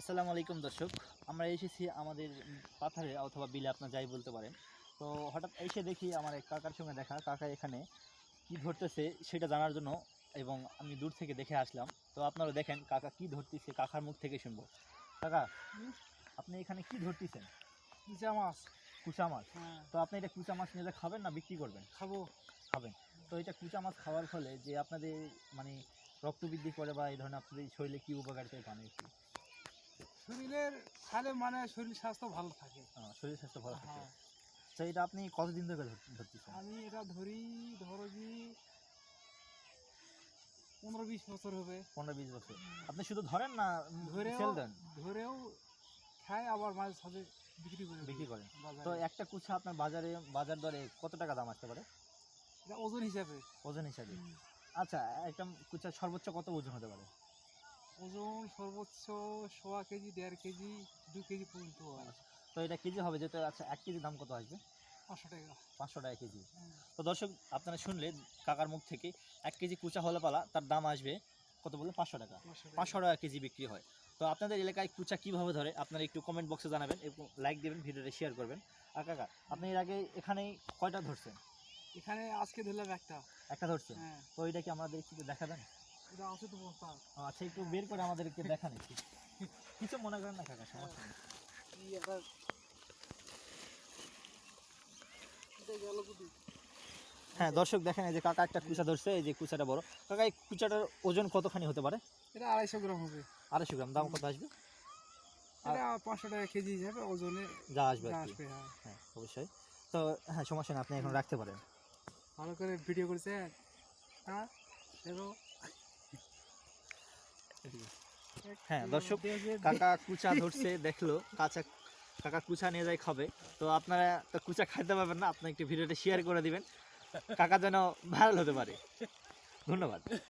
আসসালামু আলাইকুম দর্শক আমরা এসেছি আমাদের পাথারে অথবা বিলে আপনার যাই বলতে পারেন। তো হঠাৎ এসে দেখি আমার এক কাকার সঙ্গে দেখা। কাকা এখানে কি ধরতেছে সেটা জানার জন্য এবং আমি দূর থেকে দেখে আসলাম। তো আপনারা দেখেন কাকা কি ধরতেছে কাকার মুখ থেকে শুনব। কাকা আপনি এখানে কি ধরতেছেন? কুচা মাছ। কুচা মাছ? হ্যাঁ। তো আপনি এটা কুচা মাছ নিলে খাবেন না বিক্রি করবেন? খাব। খাবেন। তো এটা কুচা মাছ খাওয়ার ফলে যে আপনাদের মানে রক্ত বৃদ্ধি করে বা এই ধরনের আপনাদের শরীরে কি উপকারিতা পান একটু শরীরের খালে মানে শরীর স্বাস্থ্য ভালো থাকে। শরীর স্বাস্থ্য ভালো থাকে। হ্যাঁ। তো এটা আপনি কতদিন ধরে ধর- ধরতেছেন? আমি এটা ধরি ধরো কি পনেরো বিশ বছর হবে। পনেরো বিশ বছর। আপনি শুধু ধরেন না সেল দেন? ধরেও খাই আবার মাঝে সাথে বিক্রি করে বিক্রি করেন। তো একটা কুচা আপনার বাজারে বাজার দরে কত টাকা দাম আসতে পারে? এটা ওজন হিসাবে। ওজন হিসাবে। আচ্ছা একটা কুচা সর্বোচ্চ কত ওজন হতে পারে? ওজন সর্বোচ্চ সোয়া কেজি দেড় কেজি দু কেজি পর্যন্ত হয় তো এটা কেজি হবে যেটা আচ্ছা এক কেজি দাম কত আসবে? পাঁচশো টাকা। পাঁচশো টাকা কেজি। তো দর্শক আপনারা শুনলেন কাকার মুখ থেকে এক কেজি কুচা হলে পালা তার দাম আসবে কত বললেন? পাঁচশো টাকা। পাঁচশো টাকা। কেজি বিক্রি হয়। তো আপনাদের এলাকায় কুচা কীভাবে ধরে? আপনারা একটু কমেন্ট বক্সে জানাবেন এবং লাইক দেবেন ভিডিওটা শেয়ার করবেন। আর কাকা আপনি এর আগে এখানে কয়টা ধরছেন? এখানে আজকে ধরলাম একটা। একটা ধরছেন? হ্যাঁ। তো এটা কি আমাদের একটু দেখাবেন? আচ্ছা একটু বের করে আমাদেরকে দেখান একটু। কিছু মনে করেন না কাকা সমস্যা? হ্যাঁ দর্শক দেখেন এই যে কাকা একটা কুচা ধরছে এই যে কুচাটা বড়। কাকা এই কুচাটার ওজন কতখানি হতে পারে? এটা আড়াইশো গ্রাম হবে। আড়াইশো গ্রাম দাম কত আসবে? আর- পাঁচশো টাকা কেজি হিসাবে ওজনে যা আসবে হ্যাঁ। হ্যাঁ অবশ্যই। তো হ্যাঁ সমস্যা নেই আপনি এখন রাখতে পারেন। ভালো করে ভিডিও করছে হ্যাঁ দেখো। হ্যাঁ, দর্শক, কাকা কুচা ধরছে দেখল কাঁচা কাকা কুচা নিয়ে যায় খাবে। তো আপনারা তো কুচা খাইতে পারবেন না আপনি একটু ভিডিওটা শেয়ার করে দিবেন। কাকা যেন ভাইরাল হতে পারে। ধন্যবাদ।